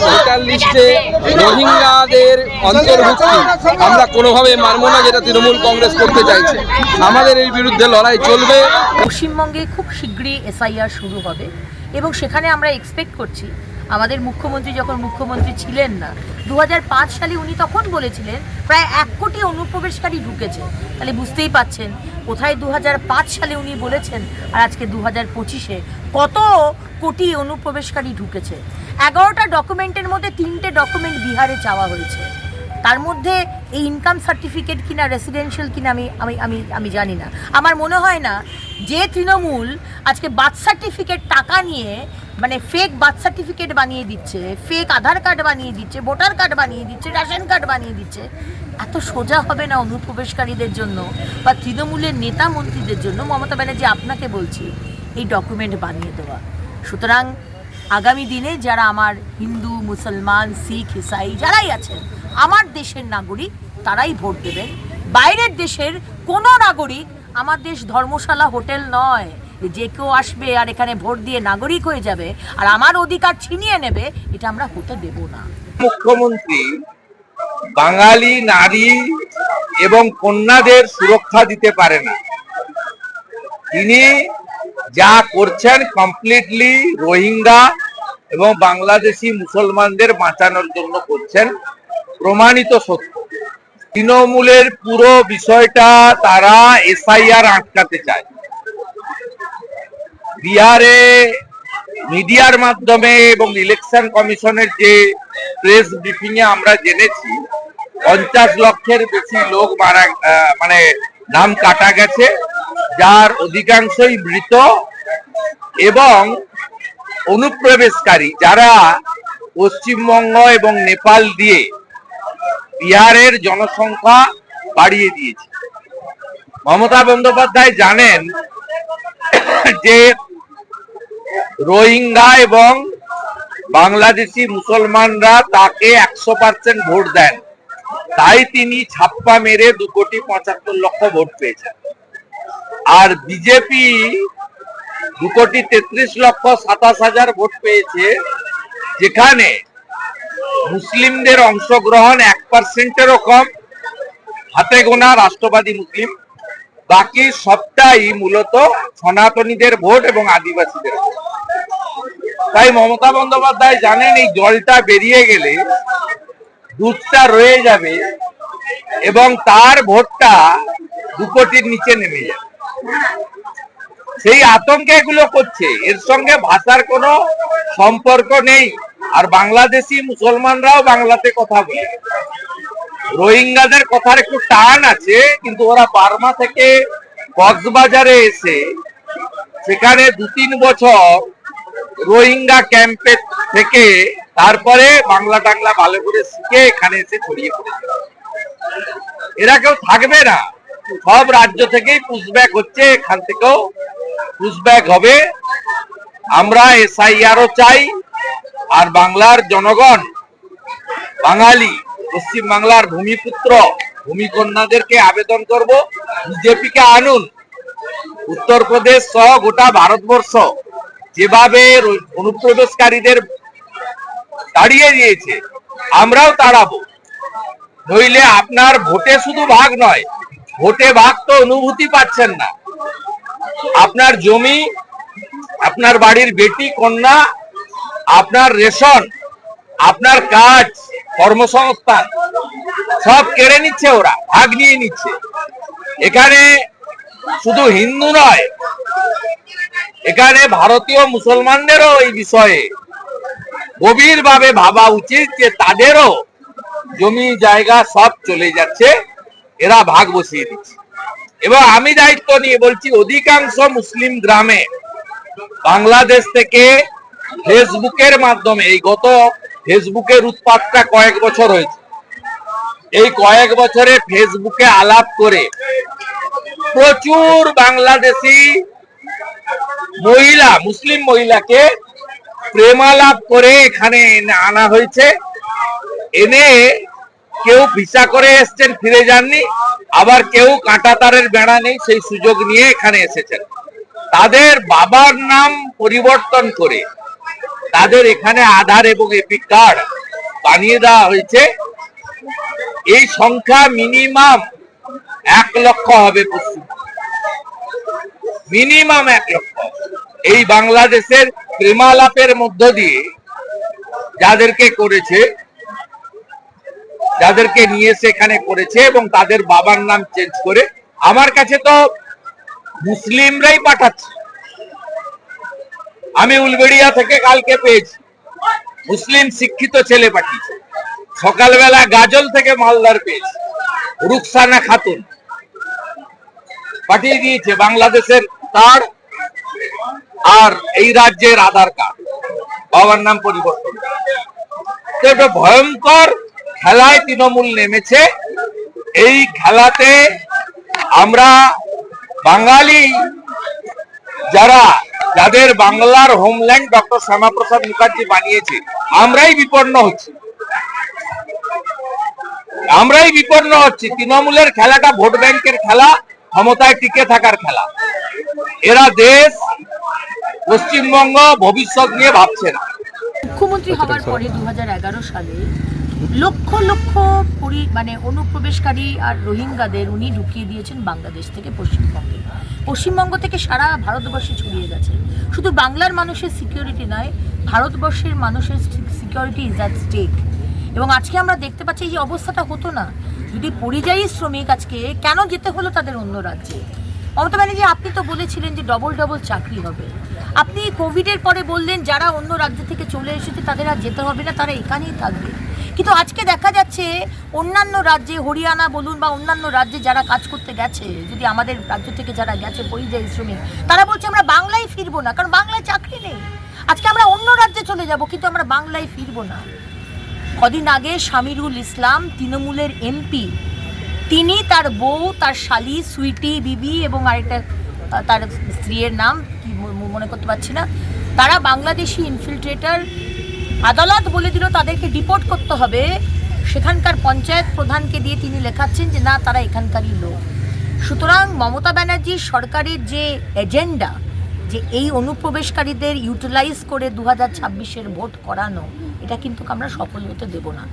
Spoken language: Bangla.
ভোটার লিস্টে রোহিঙ্গাদের অন্তর্ভুক্তি। আমরা কোনোভাবে মানব না যেটা তৃণমূল কংগ্রেস করতে চাইছে। আমাদের এই বিরুদ্ধে লড়াই চলবে। পশ্চিমবঙ্গে খুব শীঘ্রই এসআইআর শুরু হবে এবং সেখানে আমরা এক্সপেক্ট করছি আমাদের মুখ্যমন্ত্রী যখন মুখ্যমন্ত্রী ছিলেন না দু হাজার পাঁচ সালে উনি তখন বলেছিলেন, প্রায় এক কোটি অনুপ্রবেশকারী ঢুকেছে। তাহলে বুঝতেই পাচ্ছেন কোথায় দু হাজার পাঁচ সালে উনি বলেছেন আর আজকে দু হাজার পঁচিশে কত কোটি অনুপ্রবেশকারী ঢুকেছে। এগারোটা ডকুমেন্টের মধ্যে তিনটে ডকুমেন্ট বিহারে চাওয়া হয়েছে। তার মধ্যে এই ইনকাম সার্টিফিকেট কিনা রেসিডেন্সিয়াল কিনা আমি আমি আমি আমি জানি না। আমার মনে হয় না যে তৃণমূল আজকে বার্থ সার্টিফিকেট টাকা নিয়ে মানে ফেক বার্থ সার্টিফিকেট বানিয়ে দিচ্ছে ফেক আধার কার্ড বানিয়ে দিচ্ছে ভোটার কার্ড বানিয়ে দিচ্ছে রেশন কার্ড বানিয়ে দিচ্ছে। এত সোজা হবে না অনুপ্রবেশকারীদের জন্য বা তৃণমূলের নেতা মন্ত্রীদের জন্য? মমতা ব্যানার্জি, আপনাকে বলছি, এই ডকুমেন্ট বানিয়ে দেওয়া। সুতরাং আগামী দিনে যারা আমার হিন্দু, মুসলমান, শিখ, ইসাই যারাই আছেন, আমার দেশের নাগরিক, তারাই ভোট দেবেন। বাইরের দেশের কোনো নাগরিক আমার দেশ ধর্মশালা, হোটেল নয়। যে কেউ আসবে আর এখানে ভোট দিয়ে নাগরিক হয়ে যাবে আর আমার অধিকার ছিনিয়ে নেবে, এটা আমরা হতে দেব না। মুখ্যমন্ত্রী বাঙালি, নারী এবং কন্যাদের সুরক্ষা দিতে পারে না। তিনি যা করছেন কমপ্লিটলি রোহিঙ্গা এবং বাংলাদেশি মুসলমানদের বাঁচানোর জন্য করছেন, প্রমাণিত সত্য। তৃণমূলের পুরো বিষয়টা তারা এসআইআর আটকাতে চায়। বিহারে মিডিয়ার মাধ্যমে এবং ইলেকশন কমিশনের যে প্রেস ব্রিফিং এ আমরা জেনেছি, পঞ্চাশ লক্ষের বেশি লোক মারা মানে নাম কাটা গেছে, যার অধিকাংশই মৃত এবং অনুপ্রবেশকারী যারা পশ্চিমবঙ্গ এবং নেপাল দিয়ে বিহারের জনসংখ্যা বাড়িয়ে দিয়েছে। মমতা বন্দ্যোপাধ্যায় জানেন যে রোহিঙ্গা এবং বাংলাদেশি মুসলমানরা তাকে একশো পার্সেন্ট ভোট দেন। তাই তিনি ছাপ্পা মেরে দু কোটি পঁচাত্তর লক্ষ ভোট পেয়েছেন। আর বিজেপি দু কোটি তেত্রিশ লক্ষ সাতাশ হাজার ভোট পেয়েছে, যেখানে মুসলিমদের অংশগ্রহণ এক পার্সেন্টেরও কম, হাতে গোনা রাষ্ট্রবাদী মুসলিম। বাকি সবটাই মূলত সনাতনীদের ভোট এবং আদিবাসীদের ভোট। তাই মমতা বন্দ্যোপাধ্যায় জানেন এই জলটা বেরিয়ে গেলে দুধটা রয়ে যাবে এবং তার ভোটটা দু নিচে নেমে যাবে। সেই আতঙ্কে এগুলো করছে। এর সঙ্গে ভাষার কোনো সম্পর্ক নেই। আর বাংলাদেশি মুসলমানরাও বাংলাতে কথা বলে। রোহিঙ্গাদের কথার একটু টান আছে, কিন্তু ওরা বার্মা থেকে কক্সবাজারে এসে সেখানে দু তিন বছর রোহিঙ্গা ক্যাম্পে থেকে তারপরে বাংলা টাংলা ভালো করে শিখে এখানে এসে ছড়িয়ে পড়েছে। এরা কেউ থাকবে না। সব রাজ্য থেকেই পুশব্যাক হচ্ছে, এখান থেকেও পুশব্যাক হবে। আমরা এসআইআরও চাই, আর বাংলার জনগণ, বাঙালি পশ্চিম বাংলার ভূমিপুত্র, ভূমিকন্যাদেরকে আবেদন করব। বিজেপিকে আনুন। উত্তরপ্রদেশ সহ গোটা ভারতবর্ষ। যেভাবে অনুপ্রবেশকারীদের দাঁড়িয়ে দিয়েছে, আমরাও তাড়াবো। নইলে আপনার ভোটে শুধু ভাগ নয়, ভোটে ভাগ তো অনুভূতি পাচ্ছেন না। আপনার জমি, আপনার বাড়ির বেটি, কন্যা, আপনার রেশন, আপনার কাজ, কর্মসংস্থান, সব কেড়ে নিচ্ছে ওরা, ভাগ নিয়ে নিচ্ছে। এখানে শুধু হিন্দু নয় এখানে ভারতীয় মুসলমানদেরও এই বিষয়ে গভীরভাবে ভাবা উচিত যে তাদেরও জমি, জায়গা সব চলে যাচ্ছে, এরা ভাগ বসিয়ে দিচ্ছে। এবং আমি দায়িত্ব নিয়ে বলছি, অধিকাংশ মুসলিম গ্রামে বাংলাদেশ থেকে ফেসবুকের মাধ্যমে, এই গত ফেসবুকের উৎপাতটা কয়েক বছর হয়েছে। এই কয়েক বছরে ফেসবুকে আলাপ করে প্রচুর বাংলাদেশি মহিলা, মুসলিম মহিলাকে প্রেমালাপ করে এখানে আনা হয়েছে। এনে কেউ ভিসা করে এসছেন, ফিরে যাননি। আবার কেউ কাঁটা তারের বেড়া নেই, সেই সুযোগ নিয়ে এখানে এসেছেন। তাদের বাবার নাম পরিবর্তন করে তাদের এখানে আধার এবং এপিক কার্ড বানিয়ে দেওয়া হয়েছে। এই সংখ্যা মিনিমাম এক লক্ষ হবে পশ্চিম। মিনিমাম এক লক্ষ। এই বাংলাদেশের প্রেমালাপের মধ্য দিয়ে যাদেরকে করেছে, যাদেরকে নিয়ে সেখানে করেছে এবং তাদের বাবার নাম চেঞ্জ করে, আমার কাছে তো মুসলিমরাই পাঠাচ্ছে। আমি উলবেড়িয়া থেকে কালকে পেয়েছি। মুসলিম শিক্ষিত ছেলে পাঠিয়েছে। সকালবেলা গাজল থেকে মালদার পেয়েছি। রুকসানা খাতুন পাঠিয়ে দিয়েছে বাংলাদেশের তার আর এই রাজ্যের আধার কার্ড। বাবার নাম পরিবর্তন। একটা ভয়ঙ্কর খেলায় তৃণমূল নেমেছে। এই খেলাতে আমরা বাঙালি যারা, যাদের বাংলার হোমল্যান্ড ডক্টর শ্যামাপ্রসাদ মুখার্জি বানিয়েছে, আমরাই বিপন্ন হচ্ছি। আমরাই বিপন্ন হচ্ছি। তৃণমূলের খেলাটা ভোট ব্যাংকের খেলা ক্ষমতায় টিকে থাকার খেলা। এরা দেশ পশ্চিমবঙ্গ ভবিষ্যৎ নিয়ে ভাবছে না। মুখ্যমন্ত্রী হওয়ার পরে দু সালে লক্ষ লক্ষ পরি মানে অনুপ্রবেশকারী আর রোহিঙ্গাদের উনি ঢুকিয়ে দিয়েছেন বাংলাদেশ থেকে পশ্চিমবঙ্গে। পশ্চিমবঙ্গ থেকে সারা ভারতবর্ষে ছড়িয়ে গেছে। শুধু বাংলার মানুষের সিকিউরিটি নয় ভারতবর্ষের মানুষের সিকিউরিটি ইজ অ্যাট স্টেক এবং আজকে আমরা দেখতে পাচ্ছি এই যে অবস্থাটা হতো না। যদি পরিযায়ী শ্রমিক আজকে, কেন যেতে হলো তাদের অন্য রাজ্যে? মমতা ব্যানার্জি, আপনি তো বলেছিলেন যে ডবল ডবল চাকরি হবে। আপনি কোভিডের পরে বললেন যারা অন্য রাজ্য থেকে চলে এসেছে তাদের আর যেতে হবে না, তারা এখানেই থাকবে। কিন্তু আজকে দেখা যাচ্ছে অন্যান্য রাজ্যে, হরিয়ানা বলুন বা অন্যান্য রাজ্যে যারা কাজ করতে গেছে, যদি আমাদের রাজ্য থেকে যারা গেছে পরিযায়ী শ্রমিক, তারা বলছে আমরা বাংলায় ফিরবো না, কারণ বাংলায় চাকরি নেই। আজকে আমরা অন্য রাজ্যে চলে যাব, কিন্তু আমরা বাংলায় ফিরবো না। কদিন আগে শামিরুল ইসলাম তৃণমূলের এমপি। তিনি তার বউ, তার শালি, সুইটি, বিবি এবং আরেকটা তার স্ত্রীর নাম কি মনে করতে পারছি না। তারা বাংলাদেশি ইনফিল্ট্রেটার আদালত বলে দিল, তাদেরকে ডিপোর্ট করতে হবে। সেখানকার পঞ্চায়েত প্রধানকে দিয়ে তিনি লেখাচ্ছেন যে, না, তারা এখানকারই লোক। সুতরাং মমতা ব্যানার্জির সরকারের যে এজেন্ডা যে এই অনুপ্রবেশকারীদের ইউটিলাইজ করে দু হাজার ছাব্বিশের ভোট করানো, এটা কিন্তু আমরা সফল হতে দেবো না।